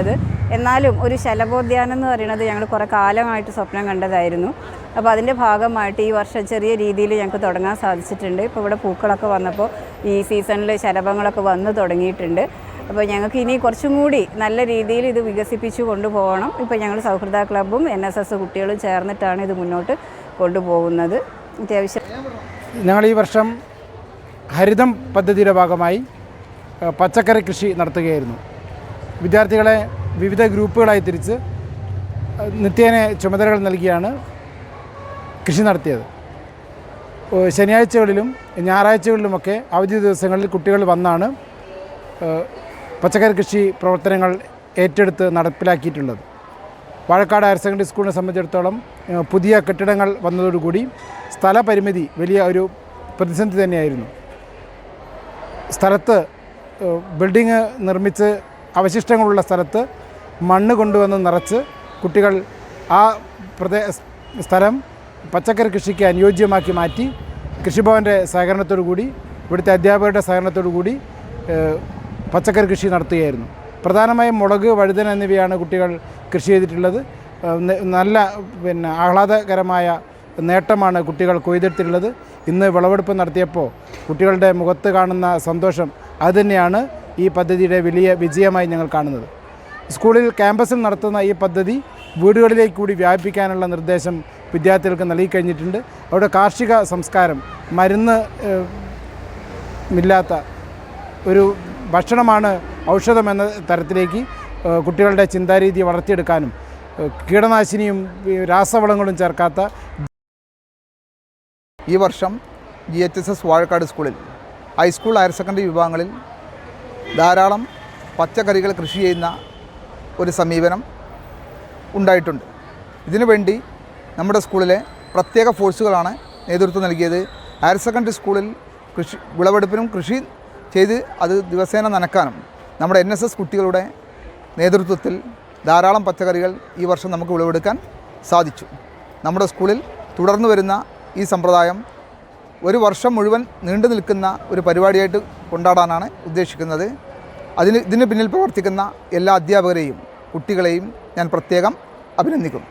അത് എന്നാലും ഒരു ശലഭോദ്യാനം എന്ന് പറയുന്നത് ഞങ്ങൾ കുറേ കാലമായിട്ട് സ്വപ്നം കണ്ടതായിരുന്നു. അപ്പോൾ അതിന്റെ ഭാഗമായിട്ട് ഈ വർഷം ചെറിയ രീതിയിൽ ഞങ്ങൾക്ക് തുടങ്ങാൻ സാധിച്ചിട്ടുണ്ട്. ഇപ്പോൾ ഇവിടെ പൂക്കളൊക്കെ വന്നപ്പോൾ ഈ സീസണിൽ ശലഭങ്ങളൊക്കെ വന്ന് തുടങ്ങിയിട്ടുണ്ട്. അപ്പോൾ ഞങ്ങൾക്ക് ഇനി കുറച്ചും കൂടി നല്ല രീതിയിൽ ഇത് വികസിപ്പിച്ചു കൊണ്ടുപോകണം. ഇപ്പോൾ ഞങ്ങൾ സൗഹൃദ ക്ലബ്ബും എൻ എസ് എസ് കുട്ടികളും ചേർന്നിട്ടാണ് ഇത് മുന്നോട്ട് കൊണ്ടുപോകുന്നത്. അത്യാവശ്യം ഞങ്ങൾ ഈ വർഷം ഹരിതം പദ്ധതിയുടെ ഭാഗമായി പച്ചക്കറി കൃഷി നടത്തുകയായിരുന്നു. വിദ്യാർത്ഥികളെ വിവിധ ഗ്രൂപ്പുകളായി തിരിച്ച് നിത്യേനെ ചുമതലകൾ നൽകിയാണ് കൃഷി നടത്തിയത്. ശനിയാഴ്ചകളിലും ഞായറാഴ്ചകളിലുമൊക്കെ അവധി ദിവസങ്ങളിൽ കുട്ടികൾ വന്നാണ് പച്ചക്കറി കൃഷി പ്രവർത്തനങ്ങൾ ഏറ്റെടുത്ത് നടപ്പിലാക്കിയിട്ടുള്ളത്. വാഴക്കാട് ഹയർ സെക്കൻഡറി സ്കൂളിനെ സംബന്ധിച്ചിടത്തോളം പുതിയ കെട്ടിടങ്ങൾ വന്നതോടുകൂടി സ്ഥലപരിമിതി വലിയ ഒരു പ്രതിസന്ധി തന്നെയായിരുന്നു. സ്ഥലത്ത് ബിൽഡിങ് നിർമ്മിച്ച് അവശിഷ്ടങ്ങളുള്ള സ്ഥലത്ത് മണ്ണ് കൊണ്ടുവന്ന് നിറച്ച് കുട്ടികൾ ആ പ്രദേ സ്ഥലം പച്ചക്കറി കൃഷിക്ക് അനുയോജ്യമാക്കി മാറ്റി കൃഷിഭവന്റെ സഹകരണത്തോടു കൂടി ഇവിടുത്തെ അധ്യാപകരുടെ സഹകരണത്തോടു കൂടി പച്ചക്കറി കൃഷി നടത്തുകയായിരുന്നു. പ്രധാനമായും മുളക് വഴുതന എന്നിവയാണ് കുട്ടികൾ കൃഷി ചെയ്തിട്ടുള്ളത്. നല്ല പിന്നെ ആഹ്ലാദകരമായ നേട്ടമാണ് കുട്ടികൾ കൊയ്തെടുത്തിട്ടുള്ളത്. ഇന്ന് വിളവെടുപ്പ് നടത്തിയപ്പോൾ കുട്ടികളുടെ മുഖത്ത് കാണുന്ന സന്തോഷം അതുതന്നെയാണ് ഈ പദ്ധതിയുടെ വലിയ വിജയമായി ഞങ്ങൾ കാണുന്നത്. സ്കൂളിൽ ക്യാമ്പസിൽ നടത്തുന്ന ഈ പദ്ധതി വീടുകളിലേക്ക് കൂടി വ്യാപിപ്പിക്കാനുള്ള നിർദ്ദേശം വിദ്യാർത്ഥികൾക്ക് നൽകിക്കഴിഞ്ഞിട്ടുണ്ട് അവിടെ കാർഷിക സംസ്കാരം മരുന്ന് ഇല്ലാത്ത ഒരു ഭക്ഷണമാണ് ഔഷധം എന്ന തരത്തിലേക്ക് കുട്ടികളുടെ ചിന്താരീതി വളർത്തിയെടുക്കാനും കീടനാശിനിയും രാസവളങ്ങളും ചേർക്കാത്ത ഈ വർഷം G H S S Vazhakkad സ്കൂളിൽ ഹൈസ്കൂൾ ഹയർ സെക്കൻഡറി വിഭാഗങ്ങളിൽ ധാരാളം പച്ചക്കറികൾ കൃഷി ചെയ്യുന്ന ഒരു സമീപനം ഉണ്ടായിട്ടുണ്ട്. ഇതിനുവേണ്ടി നമ്മുടെ സ്കൂളിലെ പ്രത്യേക ഫോഴ്സുകളാണ് നേതൃത്വം നൽകിയത്. ഹയർ സെക്കൻഡറി സ്കൂളിൽ കൃഷി വിളവെടുപ്പിനും കൃഷി ചെയ്ത് അത് ദിവസേന നനക്കാനും നമ്മുടെ എൻ കുട്ടികളുടെ നേതൃത്വത്തിൽ ധാരാളം പച്ചക്കറികൾ ഈ വർഷം നമുക്ക് വിളവെടുക്കാൻ സാധിച്ചു. നമ്മുടെ സ്കൂളിൽ തുടർന്നു വരുന്ന ഈ സമ്പ്രദായം ഒരു വർഷം മുഴുവൻ നീണ്ടു നിൽക്കുന്ന ഒരു പരിപാടിയായിട്ട് കൊണ്ടാടാനാണ് ഉദ്ദേശിക്കുന്നത്. അതിന് ഇതിന് പിന്നിൽ പ്രവർത്തിക്കുന്ന എല്ലാ അധ്യാപകരെയും കുട്ടികളെയും ഞാൻ പ്രത്യേകം അഭിനന്ദിക്കുന്നു.